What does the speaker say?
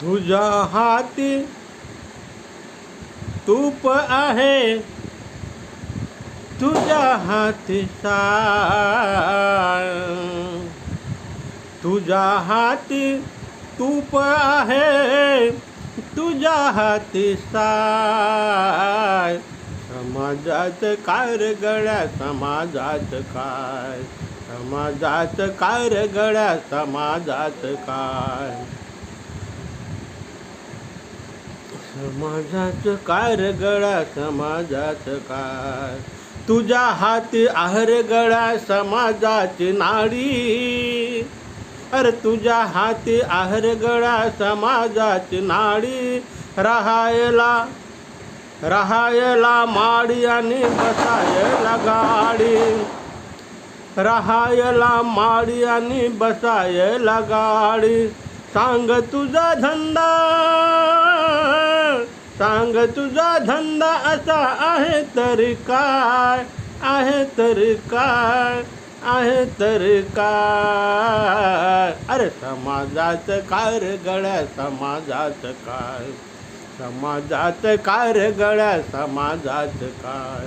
तुझ्या हाती तूप आहे. तुझ्या हाती साळ तुझ्या हाती तूप आहे. तुझ्या हाती साळ समाजात काय रे समाजात काय? समाजात काय रे समाजात काय? समाजात काय रे गळा? समाजात काय? तुझ्या हाती आहर गळा समाजाची नाडी. अरे तुझ्या हाती आहर गळा समाजाची नाडी. राहायला राहायला माडी आणि बसायला गाडी. राहायला माडी आणि बसायला गाडी. सांग तुझा धंदा. सांग तुझा धंदा असा आहे तरी काय? आहे तरी काय? आहे तर काय? अरे समाजाचं काय रे गड्या समाजाचं काय? समाजात काय रे समाजात काय?